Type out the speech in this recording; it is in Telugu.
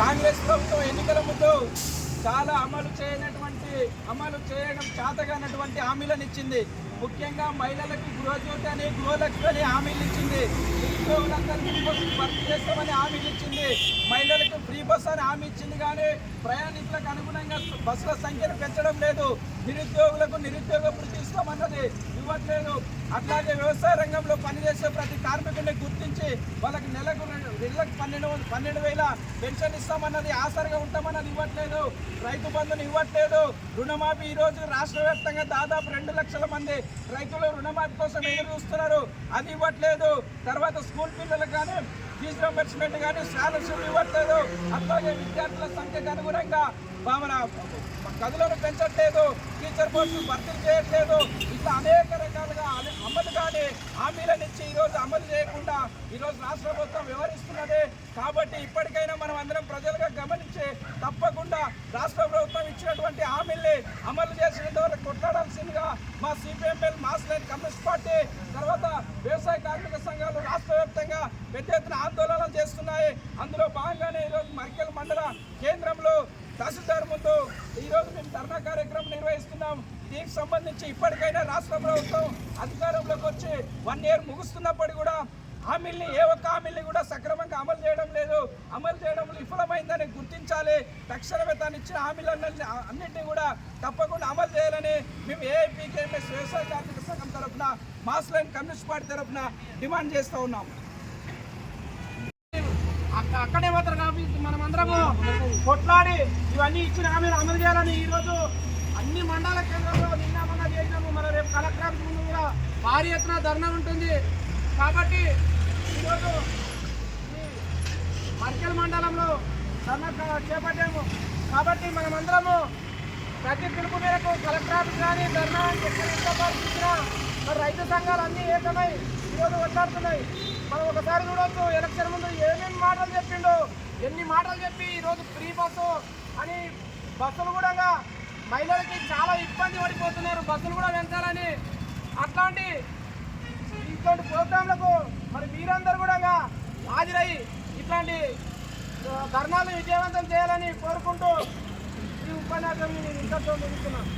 కాంగ్రెస్ ప్రభుత్వం ఎన్నికల ముందు చాలా అమలు చేయనటువంటి అమలు చేయడం చేతగానటువంటి హామీలను ఇచ్చింది. ముఖ్యంగా మహిళలకు గృహజ్యోతి అని గృహలక్ష్మి అని హామీలు ఇచ్చింది. ఉద్యోగులందరికీ బస్సు భర్తీ చేస్తామని హామీలు ఇచ్చింది. మహిళలకు ఫ్రీ బస్ అని హామీ ఇచ్చింది కానీ ప్రయాణికులకు అనుగుణంగా బస్సుల సంఖ్యను పెంచడం లేదు. నిరుద్యోగులకు నిరుద్యోగ వృత్తి ఇస్తామన్నది ఇవ్వట్లేదు. అట్లాగే వ్యవసాయ రంగంలో పనిచేసే ప్రతి కార్మికుడిని గుర్తించి వాళ్ళకి నెలకు రెండు- నెలకు పన్నెండు పన్నెండు వేల పెన్షన్ ఇస్తామన్నది ఆసరిగా ఉంటామన్నది ఇవ్వట్లేదు. రైతు బంధుని ఇవ్వట్లేదు. రుణమాఫీ ఈరోజు రాష్ట్ర వ్యాప్తంగా దాదాపు రెండు లక్షల మంది రైతులు రుణమాఫీ కోసం ఎదురు చూస్తున్నారు. అది ఇవ్వట్లేదు. తర్వాత స్కూల్ పిల్లలకు కానీ ఫీజు రింబర్స్మెంట్ కానీ స్కాలర్షిప్ ఇవ్వట్లేదు. అట్లాగే విద్యార్థుల సంఖ్యకు అనుగుణంగా మన గదులను పెంచట్లేదు. టీచర్ పోస్టులు భర్తీ చేయట్లేదు. ఇట్లా అనేక రకాలుగా అమలు కానీ హామీలను ఇచ్చి ఈరోజు అమలు చేయకుండా ఈరోజు రాష్ట్ర ప్రభుత్వం వ్యవహరిస్తున్నది. కాబట్టి ఇప్పటికైనా మనం అందరం ప్రజలుగా గమని ఇచ్చినటువంటి హామీల్ని అమలు చేసినంత వరకు కొట్లాడాల్సిందిగా మా CPIML mass line communist party తర్వాత వ్యవసాయ కార్మిక సంఘాలు రాష్ట్ర వ్యాప్తంగా పెద్ద ఎత్తున ఆందోళనలు చేస్తున్నాయి. అందులో భాగంగానే ఈరోజు మర్కెల్ మండల కేంద్రంలో తహసీల్దార్ ముందు ఈరోజు మేము ధర్నా కార్యక్రమం నిర్వహిస్తున్నాం. దీనికి సంబంధించి ఇప్పటికైనా రాష్ట్ర ప్రభుత్వం అధికారంలోకి వచ్చి వన్ ఇయర్ ముగుస్తున్నప్పటికీ కూడా హామీల్ని ఏ ఒక్క హామీల్ని కూడా సక్రమంగా అమలు చేయడం లేదు. అమలు చేయడంలో విఫలమైందని గుర్తించాలి. తక్షణమే తాను ఇచ్చిన హామీలన్నీ అన్నింటినీ కూడా తప్పకుండా అమలు చేయాలని మేము ఏఐపీకేఎంఎస్ వ్యవసాయ కార్మిక సంఘం తరఫున మాస్ లైన్ కమ్యూనిస్ట్ పార్టీ తరఫున డిమాండ్ చేస్తూ ఉన్నాం. అక్కడే పోతారు కాబట్టి మనం అందరము కొట్లాడి ఇవన్నీ ఇచ్చిన హామీలు అమలు చేయాలని ఈరోజు అన్ని మండల కేంద్రంలో నిన్న మొన్న చేసినాము. మన రేపు కలెక్టర్ ముందు కూడా భారీ ఎత్తున ధర్నా ఉంటుంది. కాబట్టి ఈరోజు ఈ మర్కెల్ మండలంలో ధర్నా చేపట్టాము. కాబట్టి మనమందరము ప్రతి పిలుపు మేరకు కలెక్టర్ ఆఫీస్ కానీ ధర్నా ఎక్కడ మరి రైతు సంఘాలు అన్నీ ఏకమై ఈరోజు వచ్చాడుతున్నాయి మనం ఒకసారి చూడొచ్చు ఎలక్షన్ ముందు ఏమేమి మాటలు చెప్పిండు ఎన్ని మాటలు చెప్పి ఈరోజు ఫ్రీ బస్సు అని బస్సులు కూడా మహిళలకి చాలా ఇబ్బంది పడిపోతున్నారు. బస్సులు కూడా పెంచాలని అట్లాంటి ఇట్లాంటి ప్రోగ్రాంలకు మరి మీరందరూ కూడా హాజరై ఇట్లాంటి ధర్నాలు విజయవంతం చేయాలని కోరుకుంటూ ఈ ఉపన్యాసం నేను ఇంతతో ముగిస్తున్నాను.